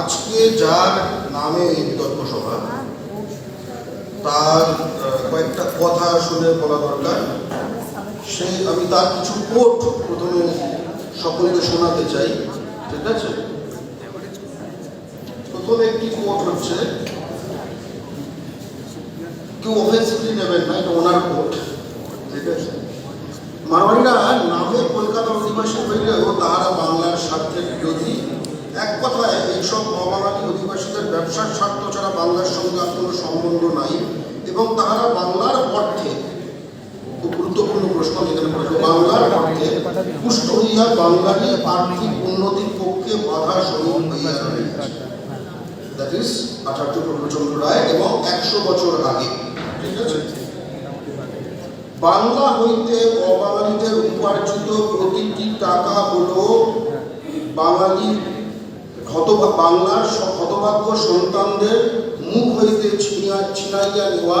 আজকে যার নামে তার কয়েকটা কথা শুনে বলা দরকার। আমি তার কিছু কোট প্রথমে সকলকে শোনাতে চাই, ঠিক আছে? প্রথম একটি কোট হচ্ছে, কেউ অফেন্সিভলি নেবেন না, এটা ওনার কোট ঠিক আছে? মারোয়ারিরা অধিবাসী হইলেও তাহারা বাংলার স্বার্থের বিরোধী। এক কথায়, এইসব অবাঙালি অধিবাসীদের ব্যবসার স্বার্থ ছাড়া বাংলার সঙ্গে কোনো সম্বন্ধ নাই এবং তাহারা বাংলার অর্থে খুব গুরুত্বপূর্ণ প্রশ্ন এখানে করেছে বাংলার অর্থে পুষ্ট হইয়া বাঙালি আর্থিক উন্নতির পক্ষে বাধা স্বরূপ হইয়া রহিয়াছে। দ্যাট ইজ আচার্য প্রফুল্লচন্দ্র রায় এবং একশো বছর আগে। ঠিক আছে? বাংলা হইতে অবাঙালিদের উপার্জিত প্রতিটি টাকা হলো বাঙালি হতভা, বাংলার হতভাগ্য সন্তানদের মুখ হইতে ছিনিয়া, ছিনাইয়া নেওয়া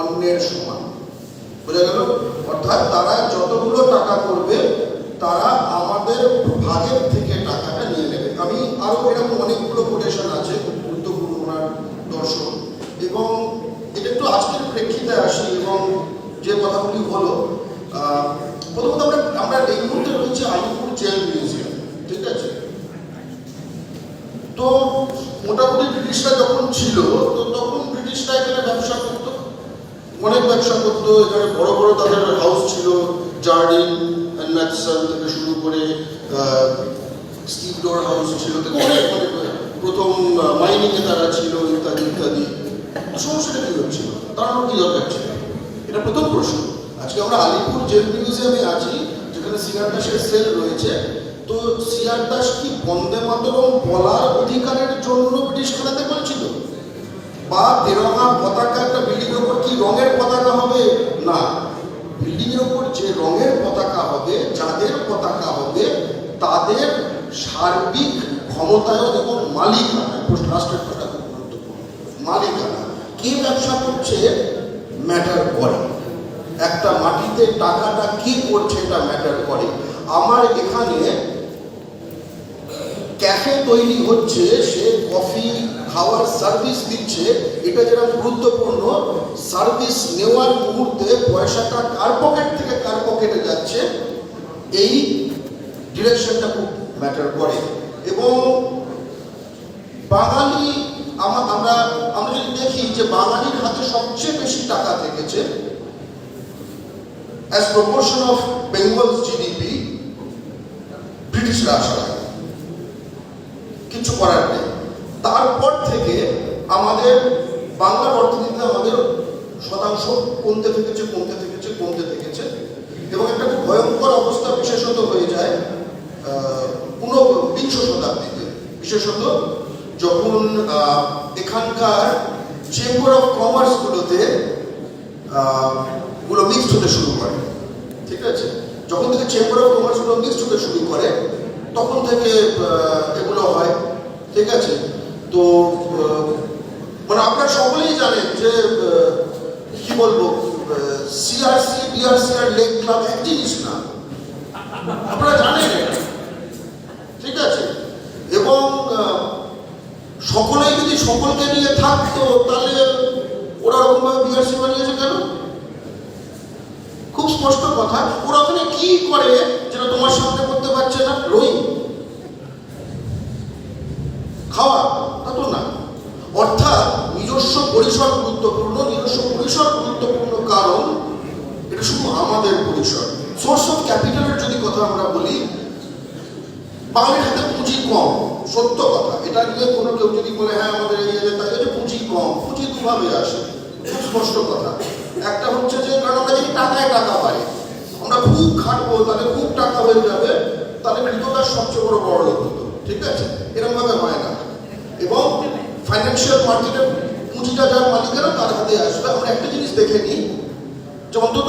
অন্যের সমান। বোঝা গেল? অর্থাৎ তারা যতগুলো টাকা করবে, তারা আমাদের ভাগের থেকে টাকাটা নিয়ে নেবে আমি আরও এরকম অনেকগুলো কোটেশন আছে খুব গুরুত্বপূর্ণ ওনার দর্শন এবং এটা একটু আজকের প্রেক্ষিতে আসি এবং যে কথাগুলি হলো আহ, প্রথমত আমরা আমরা এই মুহূর্তে রয়েছে আলিপুর জেল মিউজিয়াম ঠিক আছে তো মোটামুটি ব্রিটিশরা যখন ছিল তো তখন ব্রিটিশরা এখানে ব্যবসা করতো অনেক করতো এখানে বড় বড় তাদের হাউস ছিল জার্ডিন থেকে শুরু করে স্টিভ ডোর হাউস ছিল প্রথম মাইনিংয়ে তারা ছিল, ইত্যাদি ইত্যাদি। সমস্যাটা কী হচ্ছিল? কি দরকার ছিল? এটা প্রথম প্রশ্ন। আজকে আমরা আলিপুর জেল মিউজিয়ামে আছি, যেখানে সিআর দাসের সেল রয়েছে। তো সিআর দাস কি বন্দে মাতরম বলার অধিকারের জন্য ব্রিটিশ খানাতে বলছিল বা পতাকা একটা বিল্ডিং এর উপর কি রঙের পতাকা হবে না বিল্ডিং এর উপর যে রঙের পতাকা হবে যাদের পতাকা হবে তাদের সার্বিক ক্ষমতায়ন এবং মালিকানা রাষ্ট্রের কথা খুব গুরুত্বপূর্ণ। মালিকানা কে ব্যবসা করছে ম্যাটার করে। একটা মাটিতে টাকাটা কি করছে এটা ম্যাটার করে। আমার এখানে ক্যাফে তৈরি হচ্ছে, সে কফি খাওয়ার সার্ভিস দিচ্ছে। এটা যেটা গুরুত্বপূর্ণ সার্ভিস নেওয়ার মুহূর্তে পয়সাটা কার পকেট থেকে কার পকেটে যাচ্ছে, এই ডিরেকশনটা খুব ম্যাটার করে। এবং বাঙালি আমরা আমরা যদি দেখি যে বাঙালির হাতে সবচেয়ে বেশি টাকা থেকেছে as proportion of Bengal's GDP ব্রিটিশরা আগে কিছু করার নেই। তারপর থেকে আমাদের বাংলার অর্থনীতিতে আমাদের শতাংশ কমতে থেকেছে কমতে থেকেছে কমতে থেকেছে। এবং একটা ভয়ঙ্কর অবস্থা বিশেষত হয়ে যায় ঊনবিংশ শতাব্দীতে। বিশেষত যখন এখানকার চেম্বার অফ কমার্সগুলোতে গুলো মিক্সড হতে শুরু করে। ঠিক আছে? যখন থেকে চেম্বার অফ কমার্সগুলো মিক্সড হতে শুরু করে, তখন থেকে এগুলো হয়। ঠিক আছে? তো মানে আপনারা সকলেই জানেন যে কি বলব সিআরসি বিআরসি আর লেক ক্লাব এক জিনিস না। আপনারা জানেন এটা। ঠিক আছে এবং আহ, সকলেই যদি সকলকে নিয়ে থাকতো, তাহলে ওরা ওরকমভাবে বিআরসি বানিয়েছে কেন? খুব স্পষ্ট কথা। ওরা ওখানে কি করে যেটা তোমার সামনে করতে পারছে না? রোয়িং খাওয়া, তা তো না। অর্থাৎ নিজস্ব পরিসর গুরুত্বপূর্ণ, নিজস্ব পরিসর গুরুত্বপূর্ণ কারণ এটা শুধু আমাদের পরিসর। সোর্স অফ ক্যাপিটালের যদি কথা আমরা বলি, বাঙালির হাতে পুঁজি কম। সত্য কথা। এটা নিয়ে কোনো কেউ যদি বলে হ্যাঁ আমাদের এলাকায় তাই হচ্ছে পুঁজি কম। পুঁজি দুভাবে আসে। খুব স্পষ্ট কথা। একটা হচ্ছে যে, কারণ আমরা যদি টাকায় টাকা পাই। আমরা খুব খাটবো, তাহলে খুব টাকা হয়ে যাবে, তাহলে কৃতদাস সবচেয়ে বড় বড় লোক হতো। ঠিক আছে? এরকম ভাবে হয় না। এবং ফাইন্যান্সিয়াল মার্কেটে পুঁজিটা যার মালিকেরা তার হাতে আসবে। আমরা একটা জিনিস দেখে নিই, যে অন্তত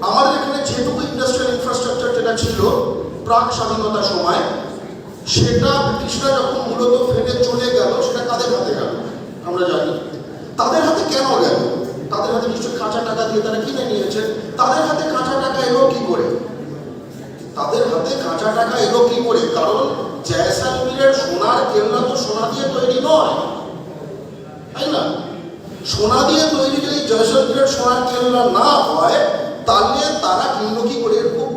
আমাদের এখানে যেটুকু ইন্ডাস্ট্রিয়াল ইনফ্রাস্ট্রাকচার যেটা ছিল, প্রাক স্বাধীনতার সময় সেটা ব্রিটিশরা যখন মূলত ফেটে চলে গেল, সেটা কাদের হাতে গেল? আমরা জানি। তাদের হাতে কেন গেল? তাদের হাতে নিশ্চয়ই কাঁচা টাকা দিয়ে তারা কিনে নিয়েছে। তাদের হাতে কাঁচা টাকা এলো কি করে? তাদের হাতে কাঁচা টাকা এলো কি করে? কারণ জয়সালমীরের সোনার কেল্লা তো সোনা দিয়ে তৈরি নয়। তাই না? সোনা দিয়ে তৈরি যদি জয়সালমীরের সোনার কেল্লা না হয়, তাহলে তারা কিনলো কি করে? এর খুব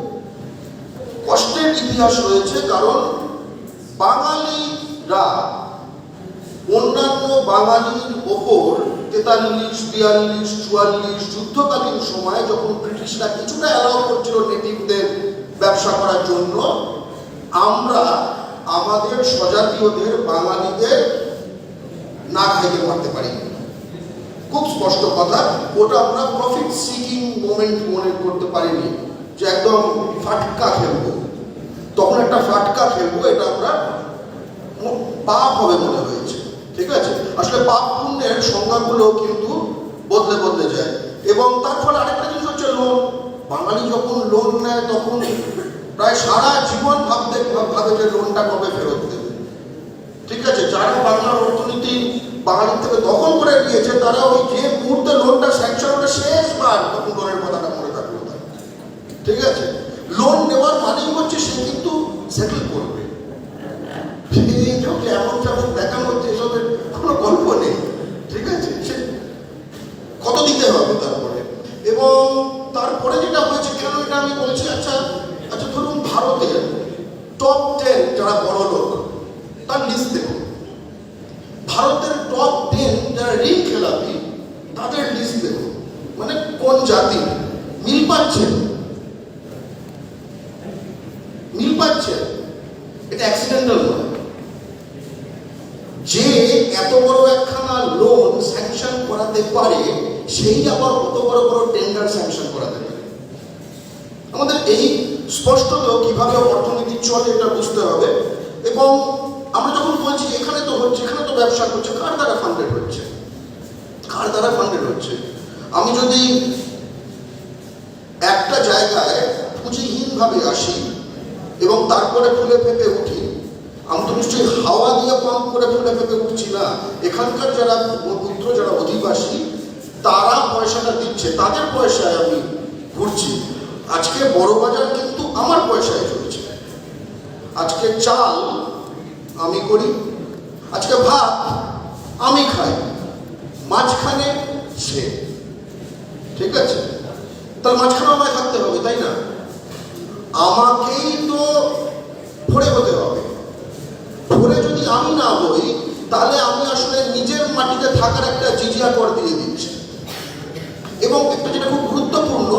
কষ্টের ইতিহাস রয়েছে, কারণ বাঙালিরা অন্যান্য বাঙালির ওপর তেতাল্লিশ, বিয়াল্লিশ, চুয়াল্লিশ যুদ্ধকালীন সময়ে যখন ব্রিটিশরা কিছুটা অ্যালাউ করছিল নেটিভদের ব্যবসা করার জন্য, আমরা আমাদের স্বজাতীয়দের বাঙালিদের না খাইতে পারতে পারি। খুব স্পষ্ট কথা, ওটা আমরা প্রফিট সিকিং মোমেন্ট মনে করতে পারিনি যে একদম ফাটকা খেলব। তখন একটা ফাটকা খেলব এটা আমরা পাপ হবে মনে হয়েছে। ঠিক আছে? আসলে পাপ পুণ্যের সংজ্ঞাগুলো কিন্তু বদলে বদলে যায়। এবং তার ফলে আরেকটা জিনিস হচ্ছে লোন বাঙালি যখন লোন নেয়, তখন প্রায় সারা জীবন ভাবতে ভাবে যে লোনটা কবে ফেরত দেবে। ঠিক আছে? যারা বাংলার অর্থনীতি বাঙালির থেকে দখল করে নিয়েছে, তারা ওই যে মুহূর্তে লোনটা স্যাংশন হলে শেষবার তখন লোনের কথাটা মনে থাকল ঠিক আছে? মানেই হচ্ছে সে কিন্তু সেটেল করবে এই যে এমন তেমন দেখানো হচ্ছে এসবের কোনো গল্প নেই ঠিক আছে সে কত দিতে হবে তারপরে এবং তারপরে যেটা হয়েছে কেন এটা আমি বলছি আচ্ছা আচ্ছা ধরুন ভারতের টপ টেন যারা বড় লোক তার লিস্ট দেখুন ভারতের টপ টেন যারা ঋণ খেলাপি তাদের লিস্ট দেখুন মানে কোন জাতি মিল পাচ্ছেন মিল পাচ্ছেন এটা অ্যাক্সিডেন্টাল নয় যে এত বড় একখানা লোন স্যাংশন করাতে পারে সেই আবার কত বড় বড় টেন্ডার স্যাংশন করাতে পারে আমাদের এই স্পষ্টত কীভাবে অর্থনীতি চলে এটা বুঝতে হবে। এবং আমরা যখন বলছি এখানে তো হচ্ছে, এখানে তো ব্যবসা করছে, কার দ্বারা ফান্ডেড হচ্ছে? কার দ্বারা ফান্ডেড হচ্ছে? আমি যদি একটা জায়গায় পুঁজিহীনভাবে আসি এবং তারপরে ফুলে ফেপে উঠি, আমি তো নিশ্চয়ই হাওয়া দিয়ে পাম্প করে ফুলে ফেপে উঠছি না। এখানকার যারা পুত্র যারা অধিবাসী, তারা পয়সাটা দিচ্ছে, তাদের পয়সায় আমি ঘুরছি। আজকে বড় বাজার কিন্তু আমার পয়সায় চলছে। আজকে চাল আমি করি, আজকে ভাত আমি খাই, মাঝখানে সে। ঠিক আছে? তার মাঝখানে আমায় থাকতে হবে, তাই না? আমাকেই তো ভরে হতে হবে। ভরে যদি আমি না হই তাহলে আমি আসলে নিজের মাটিতে থাকার একটা জিজিয়া কর দিয়ে দিচ্ছি। এবং একটা যেটা খুব গুরুত্বপূর্ণ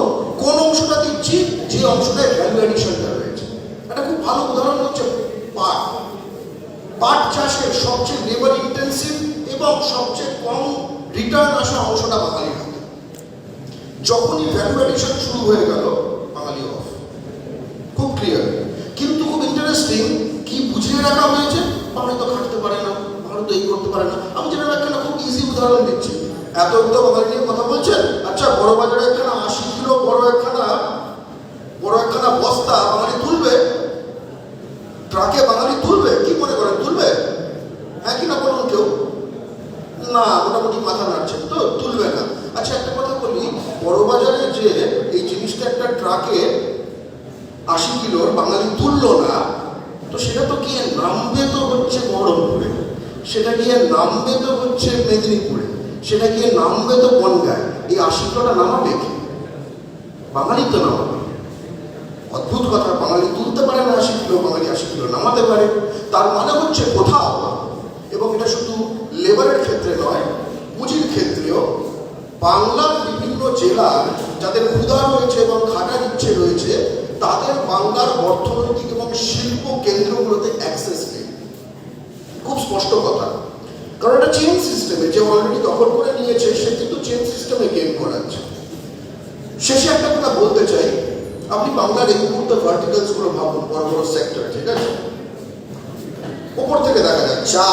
যে ভ্যালু অ্যাডিশনটা রয়েছে একটা খুব ভালো উদাহরণ হচ্ছে পাট। পাট চাষের সবচেয়ে লেবার ইন্টেন্সিভ এবং সবচেয়ে কম রিটার্ন আসা অংশটা বাঙালির হাতে। যখনই ভ্যালু অ্যাডিশন শুরু হয়ে গেল, বাঙালি অফ খুব ক্লিয়ার কিন্তু খুব ইন্টারেস্টিং কি বুঝিয়ে রাখা হয়েছে? বাঙালি তো খাটতে পারে না বাঙালি তো এই করতে পারে না। আমি যেটা একখানা খুব ইজি উদাহরণ দিচ্ছি। এত তো বাঙালি নিয়ে কথা বলছেন? আচ্ছা বড় বাজারে একখানা আশি কিলো বড় একখানা বড় একখানা বস্তা বাঙালি তুলবে? ট্রাকে বাঙালি তুলবে? কি মনে করেন, তুলবে? হ্যাঁ কি না বলুন কেউ? না, মোটামুটি মাথা নাড়ছে তো, তুলবে না। আচ্ছা একটা কথা বলি বড় বাজারে যে এই জিনিসটা একটা ট্রাকে আশি কিলোর বাঙালি তুললো না, তো সেটা তো গিয়ে নামবে তো হচ্ছে বহরমপুরে, সেটা গিয়ে নামবে তো হচ্ছে মেদিনীপুরে, সেটা গিয়ে নামবে তো বনগায়, এই আশি কিলোটা নামাবে কি? বাঙালি তো নামাবে। অদ্ভুত কথা, বাঙালি তুলতে পারে না আশি কিলো বাঙালি আশি কিলো নামাতে পারে। তার মানে হচ্ছে কোথাও, এবং এটা শুধু লেবারের ক্ষেত্রে নয়, পুঁজির ক্ষেত্রেও বাংলার বিভিন্ন জেলা যাদের ক্ষুধা রয়েছে এবং খাটার ইচ্ছে রয়েছে, তাদের বাংলার অর্থনৈতিক এবং শিল্প কেন্দ্রগুলোতে অ্যাক্সেস নেই। খুব স্পষ্ট কথা। কারণ এটা চেন সিস্টেমে যে অলরেডি দখল করে নিয়েছে, সে কিন্তু চেন সিস্টেমে গেম করাচ্ছে। শেষে একটা কথা বলতে চাই আপনি বাংলার এই মুহূর্তে ভার্টিকালসগুলো ভাবুন, বড় বড় সেক্টর ঠিক আছে? উপর থেকে দেখা যায় চা,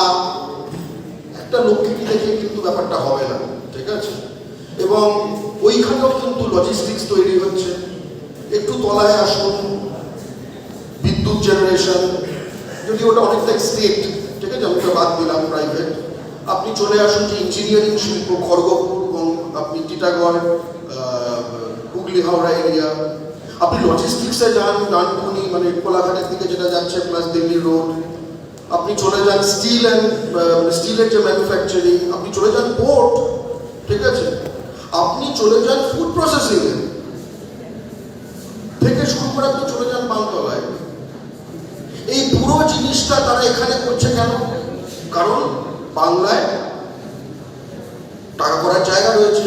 একটা লক্ষ্মী দেখে কিন্তু ব্যাপারটা হবে না, ঠিক আছে? এবং ওইখানেও কিন্তু লজিস্টিক্স তৈরি হচ্ছে। একটু তলায় আসুন, বিদ্যুৎ জেনারেশন যদি ওটা অনেকটা স্টেট ঠিক আছে? আমি বাদ দিলাম প্রাইভেট আপনি চলে আসুন যে ইঞ্জিনিয়ারিং শিল্প, খড়গপুর এবং আপনি টিটাগড় হুগলি হাওড়া এরিয়া আপনি লজিস্টিক্সে যান, ডানকুনি মানে কোলাঘাটের দিকে যেটা যাচ্ছে প্লাস দিল্লি রোড আপনি চলে যান স্টিল অ্যান্ড স্টিলের যে ম্যানুফ্যাকচারিং আপনি চলে যান পোর্ট ঠিক আছে? আপনি চলে যান ফুড প্রসেসিং থেকে শুরু করে আপনি চলে যান বাংতলায় এই পুরো জিনিসটা তারা এখানে করছে কেন? কারণ বাংলায় টাকা করার জায়গা রয়েছে।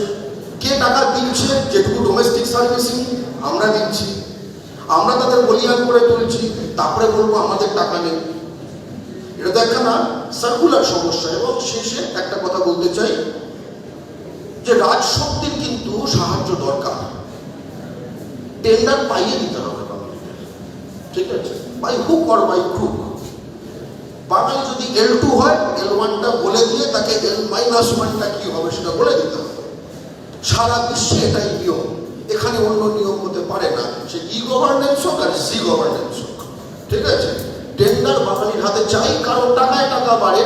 কে টাকা দিচ্ছে? যেটুকু ডোমেস্টিক সার্ভিসিং আমরা দিচ্ছি। আমরা তাদের বলিয়ান করে তুলছি, তারপরে বলব আমাদের টাকা নেই। এটা তো একখানা সার্কুলার সমস্যা। এবং শেষে একটা কথা বলতে চাই, যে রাজশক্তির কিন্তু সাহায্য দরকার। টেন্ডার পাইয়ে দিতে হবে। ঠিক আছে? By hook or by crook বাঙালি যদি এল টু হয় এল ওয়ানটা বলে দিয়ে তাকে এল মাইনাস ওয়ানটা কি হবে সেটা বলে দিতে হবে। সারা বিশ্বে এটাই নিয়ম। এখানে অন্য নিয়ম হতে পারে না। সে ই গভর্নেন্স হোক আর সি গভর্নেন্স হোক। ঠিক আছে? টেন্ডার বাঙালির হাতে চাই, কারণ টাকায় টাকা বাড়ে,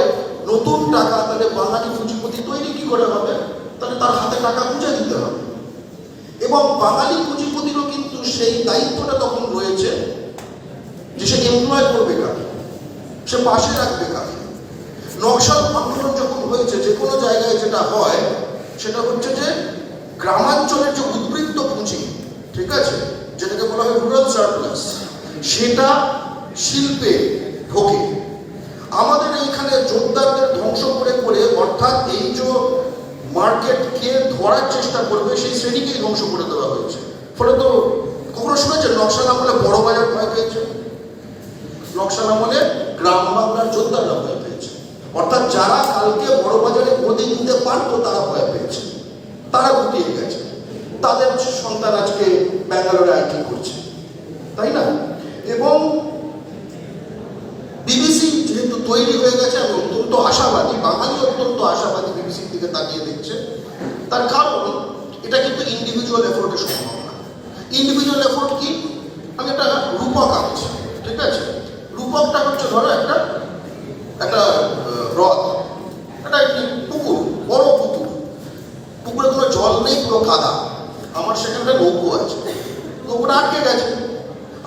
নতুন টাকা তাহলে বাঙালি পুঁজিপতি তৈরি কি করে হবে? তাহলে তার হাতে টাকা বুঝে দিতে হবে। এবং বাঙালি পুঁজিপতিরও কিন্তু সেই দায়িত্বটা তখন রয়েছে যে সে এমপ্লয় করবে কাকে? সে পাশে রাখবে কাকে? নকশাল আন্দোলন যখন হয়েছে যে কোনো জায়গায় যেটা হয়, সেটা হচ্ছে যে গ্রামাঞ্চলের যে উদ্বৃত্ত পুঁজি, ঠিক আছে? যেটাকে বলা হয় রুরাল সার্প্লাস সেটা শিল্পে ঢোকে। আমাদের এইখানে জোরদারদের ধ্বংস করে করে, অর্থাৎ এই যে মার্কেটকে ধরার চেষ্টা করবে, সেই শ্রেণীকেই ধ্বংস করে দেওয়া হয়েছে। ফলে তো কখনো শুনেছেন নকশাল আমলে বড় বাজার ভয় পেয়েছে? নকশাল আমলে গ্রাম বাংলার যোদ্ধারা ভয় পেয়েছে। অর্থাৎ যারা কালকে বড় বাজারে গদি নিতে পারতো, তারা ভয় পেয়েছে। তারা গুটিয়ে গেছে। তাদের সন্তান আজকে ব্যাঙ্গালোরে আইটি করছে। তাই না? এবং বিবিসি যেহেতু তৈরি হয়ে গেছে আমি অত্যন্ত আশাবাদী, বাঙালি অত্যন্ত আশাবাদী বিবিসির দিকে তাকিয়ে দেখছে, তার কারণ এটা কিন্তু ইন্ডিভিজুয়াল এফোর্টে সম্ভব না। ইন্ডিভিজুয়াল এফোর্ট কি? আমি একটা রূপক আঁকছি, ঠিক আছে? রূপকটা হচ্ছে, ধরো একটা আহ, হ্রদ একটা একটি পুকুর বড় পুকুর পুকুরে কোনো জল নেই পুরো কাদা আমার সেখানে একটা নৌকো আছে নৌকোটা আটকে গেছে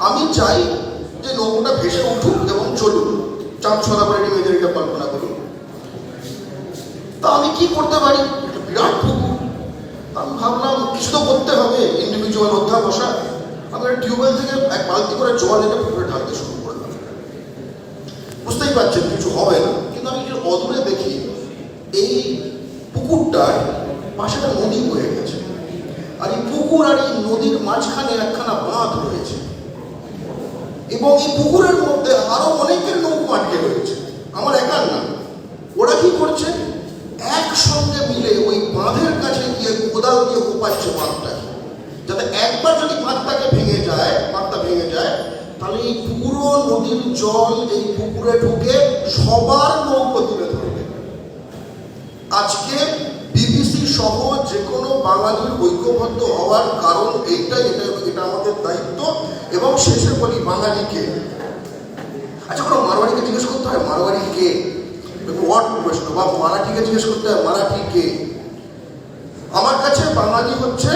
আমি চাই যে নৌকোটা ভেসে উঠুক এবং চলুক চাঁদ ছড়া করে ইমেজারিটা কল্পনা করুন তা আমি কি করতে পারি একটা বিরাট পুকুর তা আমি ভাবলাম কিছু তো করতে হবে ইন্ডিভিজুয়াল অধ্যাবসা আমি একটা টিউবওয়েল থেকে এক বালতি করে জল এনে পুকুরে ঢালতে শুরু করলাম। বুঝতেই পারছেন, কিছু হবে না। কিন্তু আমি যে অদূরে দেখি, এই পুকুরটার পাশে একটা নদী বয়ে গেছে। আর এই পুকুর আর এই নদীর মাঝখানে একখানা বাঁধ রয়েছে। এবং এই পুকুরের মধ্যে আরও অনেকের নৌকো আটকে রয়েছে। আমার একার না। ওরা কি করছে? একসঙ্গে মিলে ওই বাঁধের কাছে গিয়ে কোদাল দিয়ে কোপাচ্ছে বাঁধটাকে। যাতে একবার যদি বাঁধটাকে ভেঙে যায় বাঁধটা ভেঙে যায়, তাহলে এই পুরো নদীর জল, এই পুকুরে ঢুকে সবার নৌকো তুলে ধরবে। আজকে বিবিসি সহ যে কোনো বাঙালির ঐক্যবদ্ধ হওয়ার কারণ এইটাই, এটা এটা আমাদের দায়িত্ব, এবং শেষে বলি বাঙালিকে আচ্ছা কোনো মারোয়ারিকে জিজ্ঞেস করতে হয়? মারোয়ারি কে? হোয়াট প্রশ্ন বা মারাঠিকে জিজ্ঞেস করতে হয়, মারাঠি কে? আমার কাছে বাঙালি হচ্ছে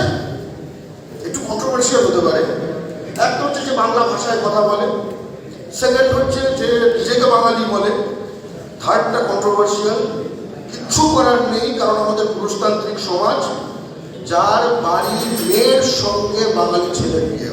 একটু কন্ট্রোভার্সিয়াল হতে পারে। একটা হচ্ছে যে বাংলা ভাষায় কথা বলে সেকেন্ড হচ্ছে যে নিজেকে বাঙালি বলে। থার্ডটা কন্ট্রোভার্সিয়াল কিচ্ছু করার নেই, কারণ আমাদের পুরুষতান্ত্রিক সমাজ, যার বাড়ির মেয়ের সঙ্গে বাঙালি ছেলে বিয়ে